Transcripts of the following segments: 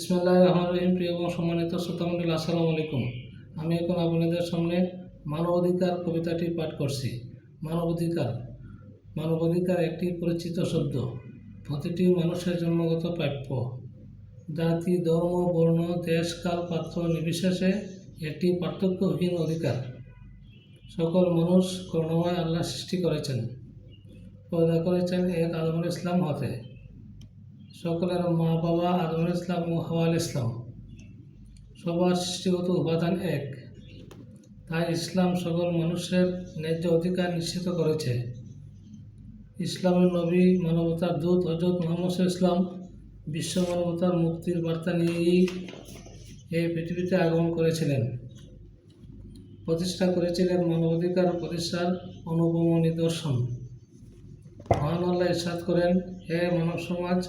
ইসমাল্লাহ রহমান রহিম, প্রিয় এবং সম্মানিত শ্রোতামণ্ডলী আসসালামু আলাইকুম। আমি এখন আপনাদের সামনে মানবাধিকার কবিতাটি পাঠ করছি। মানবাধিকার। মানবাধিকার একটি পরিচিত শব্দ। প্রতিটি মানুষের জন্মগত প্রাপ্য। জাতি, ধর্ম, বর্ণ, দেশ, কাল, পাত্র নির্বিশেষে একটি পার্থক্যহীন অধিকার। সকল মানুষ করুণাময় আল্লাহ সৃষ্টি করেছেন। পয়দা করেছেন এক আলমুল ইসলাম হতে। সকলের মা বাবা আদম ইসলাম ও হাওয়াল ইসলাম। সবার সৃষ্টিগত উপাদান এক। তাই ইসলাম সকল মানুষের ন্যায্য অধিকার নিশ্চিত করেছে। ইসলামের নবী মানবতার দূত হজরত মোহাম্মদ ইসলাম বিশ্ব মানবতার মুক্তির বার্তা নিয়েই এই পৃথিবীতে আগমন করেছিলেন। প্রতিষ্ঠা করেছিলেন মানবাধিকার প্রতিষ্ঠার অনুপম নিদর্শন। মহান আল্লাহ ইরশাদ করেন, হে মানব সমাজ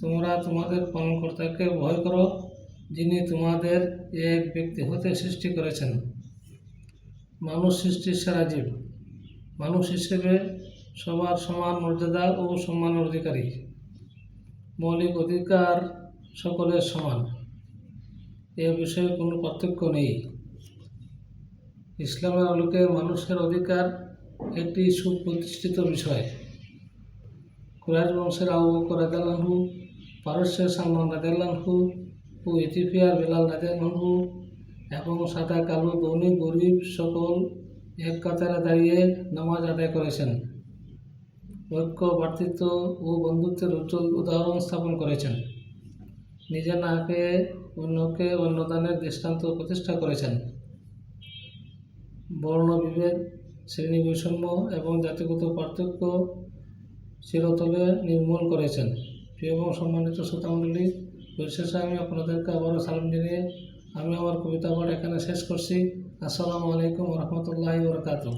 তোমরা তোমাদের পালনকর্তাকে ভয় করো, যিনি তোমাদের এক ব্যক্তি হতে সৃষ্টি করেছেন। মানুষ সৃষ্টির সেরা জীব। মানুষ হিসেবে সবার সমান মর্যাদা ও সম্মানের অধিকারী। মৌলিক অধিকার সকলের সমান। এ বিষয়ে কোনো পার্থক্য নেই। ইসলামের আলোকে মানুষের অধিকার একটি সুপ্রতিষ্ঠিত বিষয়। কুরাইশ বংশের আবু বকর রাদিয়াল্লাহু পারস্যের সালমান রাদিয়াল্লাহু ও ইথিওপিয়ার বেলাল রাদিয়াল্লাহু এবং সাদা কালো ধনী গরিব সকল এক কাতারে দাঁড়িয়ে নামাজ আদায় করেছেন। ঐক্য ভ্রাতৃত্ব ও বন্ধুত্বের উজ্জ্বল উদাহরণ স্থাপন করেছেন। নিজে না পেয়ে অন্যকে অন্নদানের দৃষ্টান্ত প্রতিষ্ঠা করেছেন। বর্ণ বিভেদ, শ্রেণি বৈষম্য এবং জাতিগত পার্থক্য চিরতলে নির্মূল করেছেন। প্রিয় এবং সম্মানিত শ্রোতামণ্ডলী পরিশেষে আমি আপনাদেরকে আবারও সালাম জানিয়ে আমি আমার কবিতা পাঠ এখানে শেষ করছি। আসসালামু আলাইকুম রহমতুল্লাহ বরকাতুহ।